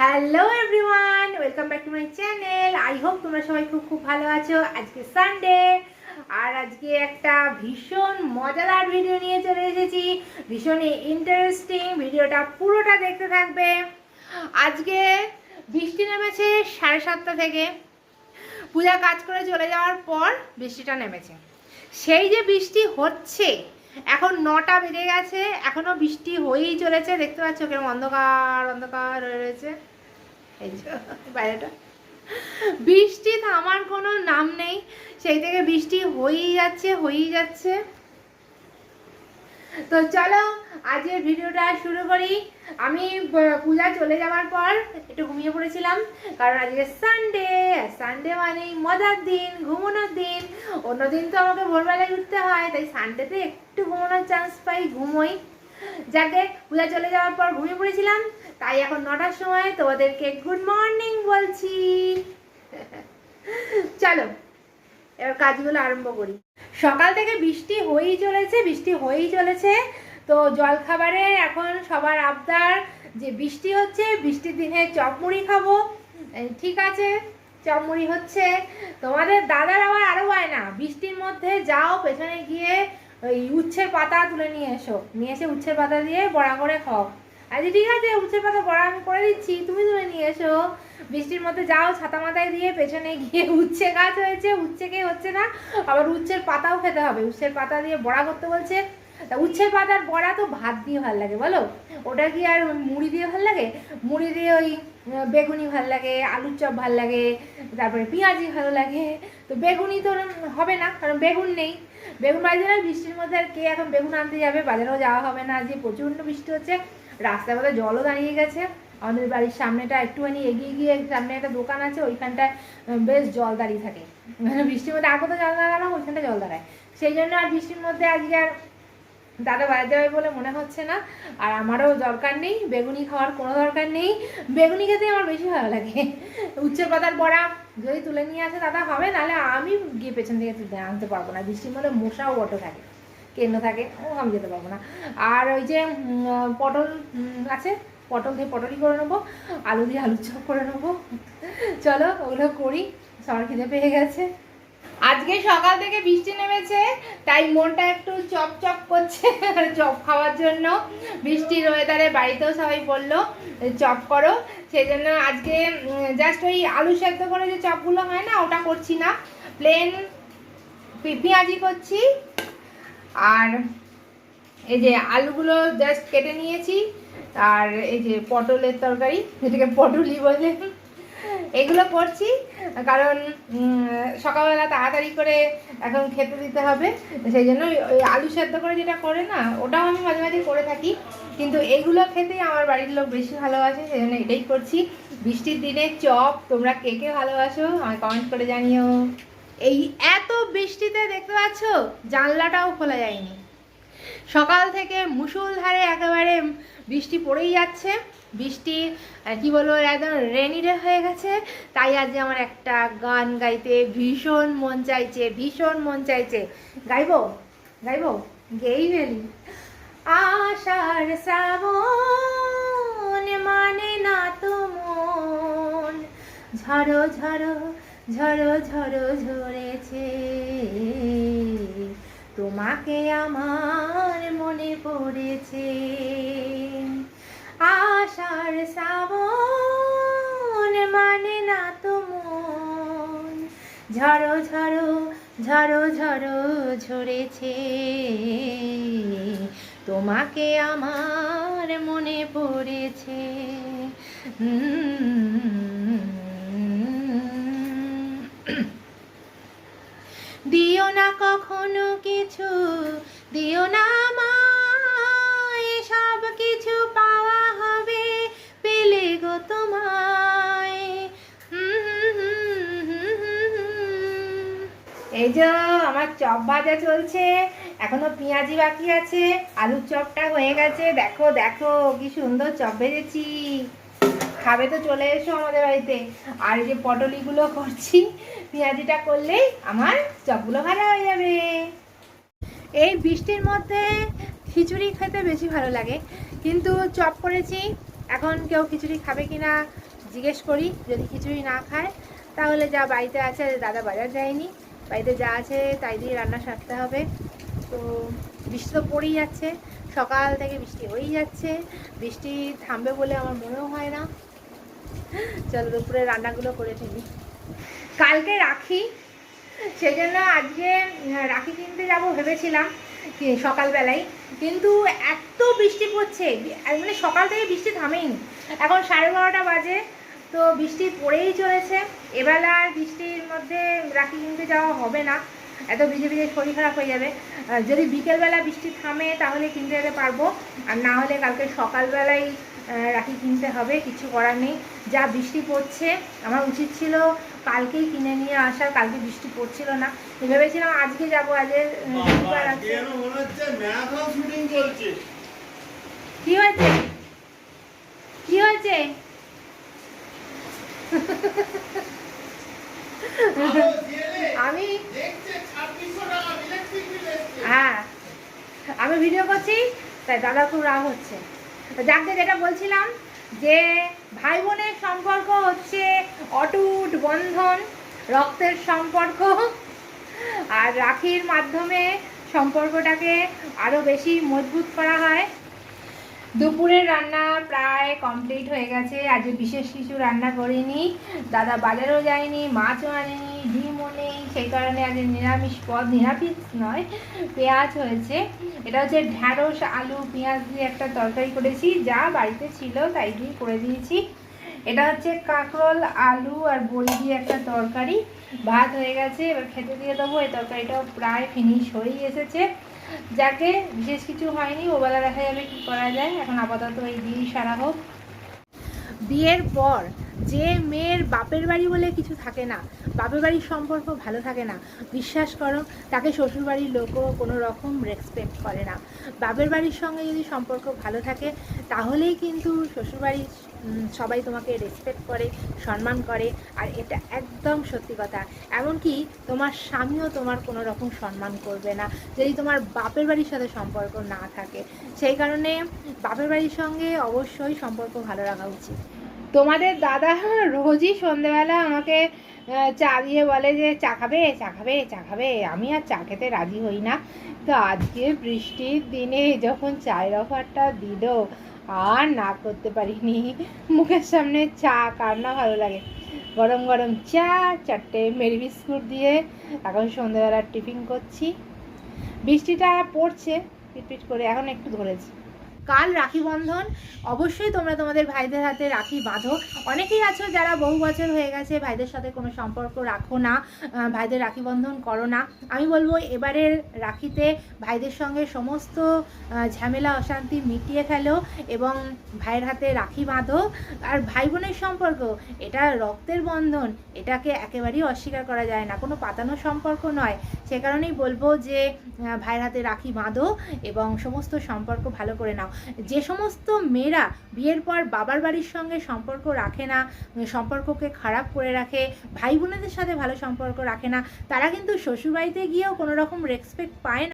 Hello everyone welcome back to my channel I hope তোমরা সবাই খুব খুব ভালো আছো। আজকে সানডে আর আজকে একটা ভীষণ মজাদার ভিডিও নিয়ে চলে এসেছি। ভীষণ ইন্টারেস্টিং ভিডিওটা পুরোটা দেখতে থাকবে। আজকে বৃষ্টি নেমেছে সাড়ে সাতটা থেকে। পূজা কাজ করে চলে যাওয়ার পর বৃষ্টিটা নেমেছে। সেই যে বৃষ্টি হচ্ছে এখন নটা বেজে গেছে, এখনও বৃষ্টি হয়েই চলেছে, দেখতে পাচ্ছ কেমন অন্ধকার অন্ধকার হয়ে রয়েছে। বাইরেটা। বৃষ্টি থামার কোনো নাম নেই, সেই থেকে বৃষ্টি হয়েই যাচ্ছে হয়েই যাচ্ছে। তো চলো আজকের ভিডিওটা শুরু করি। আমি পূজা চলে যাওয়ার পর একটু ঘুমিয়ে পড়েছিলাম, কারণ আজকে সানডে সানডে মানেই মজার দিন, ঘুমানোর দিন। অন্যদিন তো আমাকে ভোরবেলায় উঠতে হয়, তাই সানডেতে একটু ঘুমানোর চান্স পাই, ঘুমোই। যাকে পূজা চলে যাওয়ার পর ঘুমিয়ে পড়েছিলাম, তাই এখন নটার সময় তোমাদেরকে গুড মর্নিং বলছি। চলো, এবার কাজগুলো আরম্ভ করি। সকাল থেকে বৃষ্টি হয়েই চলেছে, বৃষ্টি হয়েই চলেছে। তো জলখাবারে এখন সবার আবদার যে বৃষ্টি হচ্ছে, বৃষ্টির দিনে চপমুড়ি খাব। ঠিক আছে, চপমুড়ি হচ্ছে। তোমাদের দাদার আবার আরও হয় না, বৃষ্টির মধ্যে যাও, পেছনে গিয়ে ওই উচ্ছের পাতা তুলে নিয়ে এসো। নিয়ে এসে উচ্ছের পাতা দিয়ে বড়া করে খাও। আচ্ছা ঠিক আছে, উচ্ছের পাতা বড়া আমি করে দিচ্ছি, তুমি তুলে নিয়ে এসো। বৃষ্টির মধ্যে যাও, ছাতা মাথায় দিয়ে পেছনে গিয়ে উচ্ছে গাছ হয়েছে, উচ্ছে কে হচ্ছে না, আবার উচ্ছের পাতাও খেতে হবে। উচ্ছের পাতা দিয়ে বড়া করতে বলছে তা উচ্ছের পাতার বড়া তো ভাত দিয়ে ভালো লাগে, বলো? ওটা কি আর মুড়ি দিয়ে ভালো লাগে? মুড়ি দিয়ে ওই বেগুনি ভালো লাগে, আলুর চপ ভালো লাগে, তারপরে পেঁয়াজি ভালো লাগে। তো বেগুনি তো হবে না, কারণ বেগুন নেই। বেগুন বাড়িতে না বৃষ্টির মধ্যে আর কে এখন বেগুন আনতে যাবে? বাজারেও যাওয়া হবে না। যে প্রচণ্ড বৃষ্টি হচ্ছে। রাস্তায় বোধহয় জলও দাঁড়িয়ে গেছে। আমাদের বাড়ির সামনেটা একটুখানি এগিয়ে গিয়ে সামনে একটা দোকান আছে, ওইখানটায় বেশ জল দাঁড়িয়ে থাকে। বৃষ্টির মধ্যে আগত জল দাঁড়ানো ওইখানটা জল দাঁড়ায়। সেই জন্য আর বৃষ্টির মধ্যে আজকে আর দাদা বাড়ি যাবে বলে মনে হচ্ছে না, আর আমারও দরকার নেই, বেগুনি খাওয়ার কোনো দরকার নেই। বেগুনি খেতে আমার বেশি ভালো লাগে। উচ্ছের পাতার বড়া যদি তুলে নিয়ে আসে দাদা, হবে, নাহলে আমি গিয়ে পেছন থেকে তুলে আনতে পারব না। বৃষ্টির মধ্যে মশাও বটো থাকে কেন্দ্র থাকে, ও আমি যেতে পারব না। আর ওই যে পটল আছে, পটল দিয়ে পটলই করে নেব, আলু দিয়ে আলুর চপ করে নেব। চলো, ওগুলো করি, সবার খিদে পেয়ে গেছে। আজকে সকাল থেকে বৃষ্টি নেমেছে, তাই মনটা একটু চপ চপ করছে চপ খাওয়ার জন্য। বৃষ্টির ওয়েদারে বাড়িতেও সবাই বলল, চপ করো। সেই জন্য আজকে জাস্ট ওই আলু সেদ্ধ করে যে চপগুলো হয় না, ওটা করছি না। প্লেন পেঁয়াজি করছি। আর এই যে আলুগুলো জাস্ট কেটে নিয়েছি। আর এই যে পটলের তরকারি যেটাকে পটলই বলে। এগুলো করছি, কারণ সকালবেলা তাড়াতাড়ি করে এখন খেতে দিতে হবে, সেই জন্য ওই আলু সেদ্ধ করে যেটা করে না, ওটাও আমি মাঝে মাঝে করে থাকি, কিন্তু এগুলো খেতেই আমার বাড়ির লোক বেশি ভালোবাসে, সেই জন্য এটাই করছি। বৃষ্টির দিনে চপ, তোমরা কে কে ভালোবাসো, আমায় কমেন্ট করে জানিও। এই এত বৃষ্টিতে দেখতে পাচ্ছ, জানলাটাও খোলা যায়নি। সকাল থেকে মুষলধারে একেবারে বৃষ্টি পড়েই যাচ্ছে। বৃষ্টি কি বলব, একদম রেনি ডে হয়ে গেছে। তাই আজ আমার একটা গান গাইতে ভীষণ মন চাইছে, ভীষণ মন চাইছে। গাইবো? গাইবো? গেই ফেলি। আষাঢ় শ্রাবণ মানে না তো মন। ঝড়ো ঝড়ো ঝড়ো ঝড়ো ঝরেছে। তোমাকে আমার মনে পড়েছে। আষাঢ় শ্রাবণ মানে না তো মন। ঝড়ো ঝড়ো ঝড়ো ঝড়ো ঝরেছে। তোমাকে আমার মনে পড়েছে। উম। দিও না কখনো কিছু, দিও না মা সব কিছু পাওয়া হবে পেলে গো তোমায়। এই যে আমার চপ ভাজা চলছে, এখনও পেঁয়াজি বাকি আছে, আলুর চপটা হয়ে গেছে, দেখো দেখো, কি সুন্দর চপ ভেজেছি। খাবে তো চলে এসো আমাদের বাড়িতে। আর এই যে পটলিগুলো করছি, পেঁয়াজিটা করলেই আমার চপগুলো ভালো হয়ে যাবে। এই বৃষ্টির মধ্যে খিচুড়ি খেতে বেশি ভালো লাগে। কিন্তু চপ করেছি, এখন কেউ খিচুড়ি খাবে কি না জিজ্ঞেস করি, যদি খিচুড়ি না খায়, তাহলে যা বাড়িতে আছে, দাদা বাজার যায়নি। বাড়িতে যা আছে, তাই দিয়ে রান্না সারতে হবে। তো বৃষ্টি তো পড়েই যাচ্ছে, সকাল থেকে বৃষ্টি হয়েই যাচ্ছে। বৃষ্টি থামবে বলে আমার মনেও হয় না। চলো দুপুরে রান্নাগুলো করে ফেলি। কালকে রাখি, সেজন্য আজকে রাখি কিনতে যাব ভেবেছিলাম সকালবেলায়, কিন্তু এত বৃষ্টি পড়ছে মানে সকাল থেকে বৃষ্টি থামেইনি এখন সাড়ে বারোটা বাজে, তো বৃষ্টি পড়েই চলেছে। এবেলা আর বৃষ্টির মধ্যে রাখি কিনতে যাওয়া হবে না। এত ভিজে ভিজে শরীর খারাপ হয়ে যাবে। যদি বিকেলবেলা বৃষ্টি থামে, তাহলে কিনতে যেতে পারব। আর না হলে কালকে সকালবেলায় রাখি কিনতে হবে কিছু করার নেই। যা বৃষ্টি পড়ছে আমার উচিত ছিল কালকেই কিনে নিয়ে আসার কালকে বৃষ্টি পড়ছিল না। ভেবেছিলাম আজকে যাব আজকে কি হয়েছে? কি হয়েছে? আমি দেখছে 2600 টাকা ইলেকট্রিক বিল এসছে। হ্যাঁ আমি ভিডিও করছি তাই দাদা খুব রাগ হচ্ছে। তো যাকে যেটা বলছিলাম যে ভাই বোনের সম্পর্ক হচ্ছে অটুট বন্ধন, রক্তের সম্পর্ক, আর রাখির মাধ্যমে সম্পর্কটাকে আরও বেশি মজবুত করা হয়। দুপুরের রান্না প্রায় কমপ্লিট হয়ে গেছে। আজকে বিশেষ কিছু রান্না করিনি। দাদা বাজারেও যায়নি, মাছও আনেনি, ডিমও নেই। সেই কারণে আজ নিরামিষ পদ, নিরামিষ নয়, পেঁয়াজ হয়েছে। এটা হচ্ছে ঢ্যাঁড়স, আলু, পেঁয়াজ দিয়ে একটা তরকারি করেছি। যা বাড়িতে ছিল তাই দিয়ে করে দিয়েছি। এটা হচ্ছে কাঁকরোল, আলু আর বড়ি দিয়ে একটা তরকারি। ভাত হয়ে গেছে, এবার খেতে দিয়ে দেবো। এই তরকারিটাও প্রায় ফিনিশ হয়েই এসেছে। যাকে বিশেষ কিছু হয়নি, ওবেলা দেখা যাবে কি করা যায়। এখন আপাতত এই দিয়েই সারা হোক। বিয়ের পর যে মেয়ের বাপের বাড়ি বলে কিছু থাকে না, বাপের বাড়ির সম্পর্ক ভালো থাকে না, বিশ্বাস করো, তাকে শ্বশুরবাড়ির লোকও কোনো রকম রেসপেক্ট করে না। বাপের বাড়ির সঙ্গে যদি সম্পর্ক ভালো থাকে, তাহলেই কিন্তু শ্বশুরবাড়ির সবাই তোমাকে রেসপেক্ট করে, সম্মান করে, আর এটা একদম সত্যি কথা। এমনকি তোমার স্বামীও তোমার কোনো রকম সম্মান করবে না, যদি তোমার বাপের বাড়ির সাথে সম্পর্ক না থাকে। সেই কারণে বাপের বাড়ির সঙ্গে অবশ্যই সম্পর্ক ভালো রাখা উচিত। তোমাদের দাদা রোজই সন্ধেবেলা আমাকে চা দিয়ে বলে যে, চা খাবে চা খাবে চা খাবে। আমি আর চা খেতে রাজি হই না। তো আজকে বৃষ্টির দিনে যখন চায়ের অফারটা দিল, আর না করতে পারিনি। মুখের সামনে চা, কার না ভালো লাগে। গরম গরম চা, চারটে মেরি বিস্কুট দিয়ে এখন সন্ধ্যেবেলার টিফিন করছি। বৃষ্টিটা পড়ছে, পিটপিট করে, এখন একটু ধরেছে। কাল রাখি বন্ধন। অবশ্যই তোমরা তোমাদের ভাইদের হাতে রাখি বাঁধো। অনেকেই আছো যারা বহু বছর হয়ে গেছে ভাইদের সাথে কোনো সম্পর্ক রাখো না ভাইদের রাখি বন্ধন করো না। আমি বলব এবারের রাখিতে ভাইদের সঙ্গে সমস্ত ঝামেলা, অশান্তি মিটিয়ে ফেলো এবং ভাইয়ের হাতে রাখি বাঁধো। আর ভাই বোনের সম্পর্ক, এটা রক্তের বন্ধন, এটাকে একেবারেই অস্বীকার করা যায় না। কোনো পাতানো সম্পর্ক নয়। সে কারণেই বলব যে ভাইয়ের হাতে রাখি বাঁধো এবং সমস্ত সম্পর্ক ভালো করে নাও। যে সমস্ত মেয়েরা বিয়ের পর বাবার বাড়ির সঙ্গে সম্পর্ক রাখে না, সম্পর্ককে খারাপ করে রাখে, ভাই বোনেদের সাথে ভালো সম্পর্ক রাখে না, তারা কিন্তু শ্বশুরবাড়িতে গিয়েও কোনো রকম রেসপেক্ট পায় না।